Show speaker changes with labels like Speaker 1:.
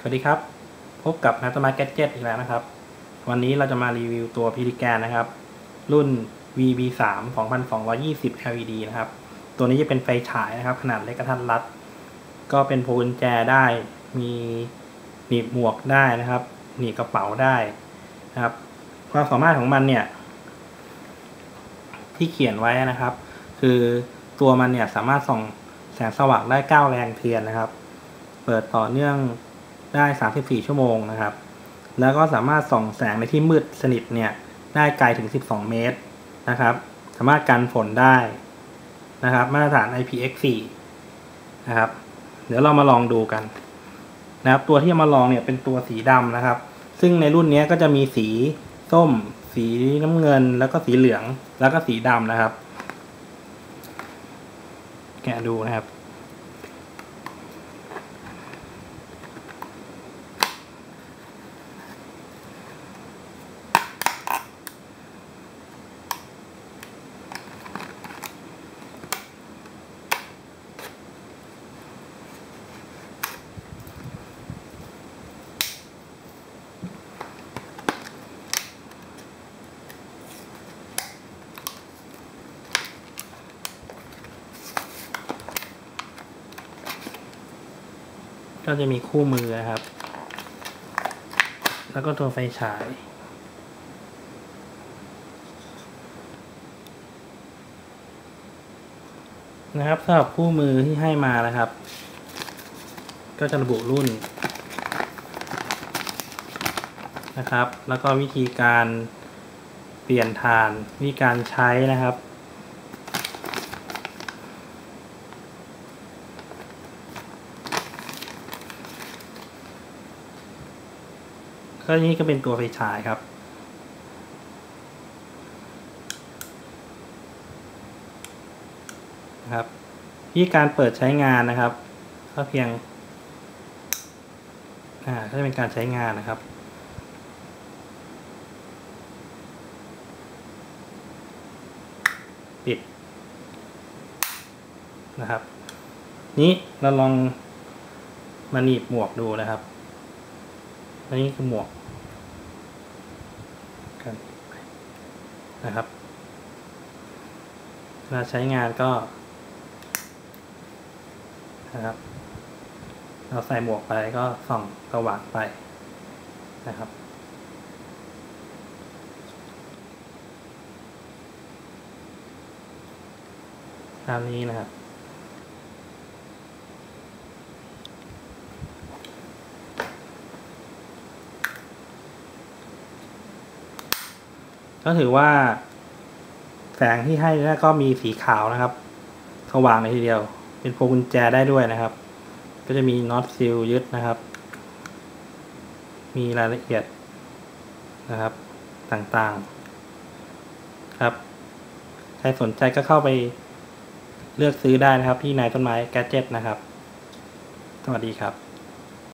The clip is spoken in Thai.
Speaker 1: สวัสดีครับ พบกับนัตมาแกจเจ็ตอีกแล้วนะครับ วันนี้เราจะมารีวิวตัวพิลิแกนนะครับ รุ่น VB3 2220 LED นะครับ ตัวนี้จะเป็นไฟฉายนะครับ ขนาดเล็กกระทัดรัด ก็เป็นพวงกุญแจได้ มีหนีบหมวกได้นะครับ หนีบกระเป๋าได้นะครับ ความสามารถของมันเนี่ย ที่เขียนไว้นะครับ คือตัวมันเนี่ยสามารถส่องแสงสว่างได้ 9 แรงเทียนนะครับ เปิดต่อเนื่อง ได้ 34 ชั่วโมงนะครับ แล้วก็สามารถส่องแสงในที่มืดสนิทเนี่ยได้ไกลถึง 12 เมตรนะครับ สามารถกันฝนได้นะครับ มาตรฐาน IPX4 นะครับ เดี๋ยวเรามาลองดูกันนะครับ ตัวที่มาลองเนี่ยเป็นตัวสีดำนะครับ ซึ่งในรุ่นนี้ก็จะมีสีส้ม สีน้ำเงิน แล้วก็สีเหลือง แล้วก็สีดำนะครับ แกะดูนะครับ ก็จะมีคู่มือนะครับ แล้วก็ตัวไฟฉาย นะครับสำหรับคู่มือที่ให้มานะครับ ก็จะระบุรุ่น นะครับ แล้วก็วิธีการเปลี่ยนฐานวิธีการใช้นะครับ ก็นี่ก็เป็นตัวไฟฉายครับ นะครับวิธีการเปิดใช้งานนะครับ ก็เพียง อ่าก็จะเป็นการใช้งานนะครับปิดนะครับ นี้เราลองมาหนีบหมวกดูนะครับ อันนี้คือหมวกกันนะครับเวลาใช้งานก็นะครับ เราใส่หมวกไปก็ส่องสว่างไปนะครับตามนี้นะครับ ก็ถือว่า แสงที่ให้แล้วก็มีสีขาวนะครับ สว่างเลยทีเดียว เป็นพวงกุญแจได้ด้วยนะครับ ก็จะมีน็อตซิลยึดนะครับ มีรายละเอียดนะครับต่างๆ ครับ ใครสนใจก็เข้าไปเลือกซื้อได้นะครับที่นายต้นไม้แกจเจ็ตนะครับ สวัสดีครับ